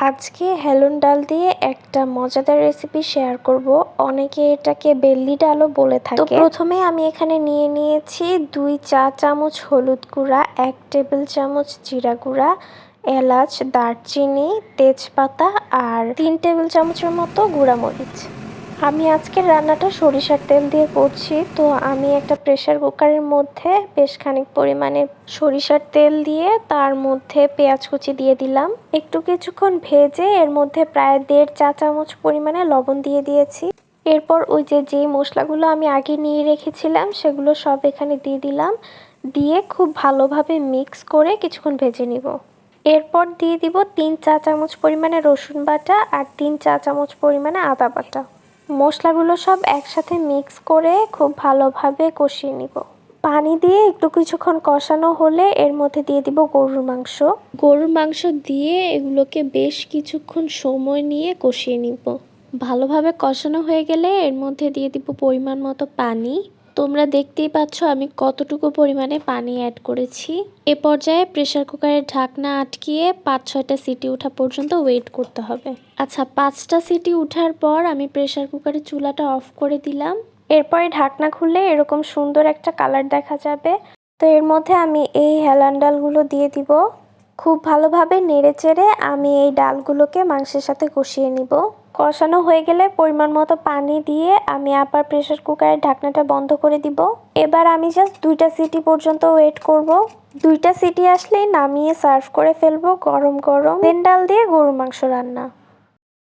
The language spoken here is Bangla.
আজকে হেলন ডাল দিয়ে একটা মজাদার রেসিপি শেয়ার করব। অনেকে এটাকে বেল্লি ডালও বলে থাকে। তো প্রথমে আমি এখানে নিয়ে নিয়েছি দুই চা চামচ হলুদ গুঁড়া এক টেবিল চামচ জিরা গুঁড়া এলাচ দারচিনি তেজপাতা আর তিন টেবিল চামচের মতো গুঁড়া মরিচ আমি আজকের রান্নাটা সরিষার তেল দিয়ে করছি। তো আমি একটা প্রেসার কুকারের মধ্যে বেশ খানিক পরিমাণে সরিষার তেল দিয়ে তার মধ্যে পেঁয়াজ কুচি দিয়ে দিলাম। একটু কিছুক্ষণ ভেজে এর মধ্যে প্রায় দেড় চা চামচ পরিমাণে লবণ দিয়ে দিয়েছি। এরপর ওই যে যে মশলাগুলো আমি আগে নিয়ে রেখেছিলাম, সেগুলো সব এখানে দিয়ে দিলাম। দিয়ে খুব ভালোভাবে মিক্স করে কিছুক্ষণ ভেজে নিব। এরপর দিয়ে দিব তিন চা চামচ পরিমাণে রসুন বাটা আর তিন চা চামচ পরিমাণে আদা বাটা। মশলাগুলো সব একসাথে মিক্স করে খুব ভালোভাবে কষিয়ে নিব। পানি দিয়ে একটু কিছুক্ষণ কষানো হলে এর মধ্যে দিয়ে দিব গরুর মাংস। গরুর মাংস দিয়ে এগুলোকে বেশ কিছুক্ষণ সময় নিয়ে কষিয়ে নিব। ভালোভাবে কষানো হয়ে গেলে এর মধ্যে দিয়ে দিব পরিমাণ মতো পানি। তোমরা দেখতেই পাচ্ছ আমি কতটুকু পরিমাণে পানি অ্যাড করেছি। এ পর্যায়ে প্রেশার কুকারের ঢাকনা আটকিয়ে পাঁচ ছয়টা সিটি ওঠা পর্যন্ত ওয়েট করতে হবে। আচ্ছা পাঁচটা সিটি উঠার পর আমি প্রেসার কুকারের চুলাটা অফ করে দিলাম। এরপরে ঢাকনা খুললে এরকম সুন্দর একটা কালার দেখা যাবে। তো এর মধ্যে আমি এই হেলান ডালগুলো দিয়ে দিব। খুব ভালোভাবে নেড়ে চেড়ে আমি এই ডালগুলোকে মাংসের সাথে কষিয়ে নিব। কষানো হয়ে গেলে পরিমাণ মতো পানি দিয়ে আমি আবার প্রেশার কুকারের ঢাকনাটা বন্ধ করে দিব। এবার আমি জাস্ট দুইটা সিটি পর্যন্ত ওয়েট করব। দুইটা সিটি আসলেই নামিয়ে সার্ভ করে ফেলব গরম গরম। দেন ডাল দিয়ে গরু মাংস রান্না।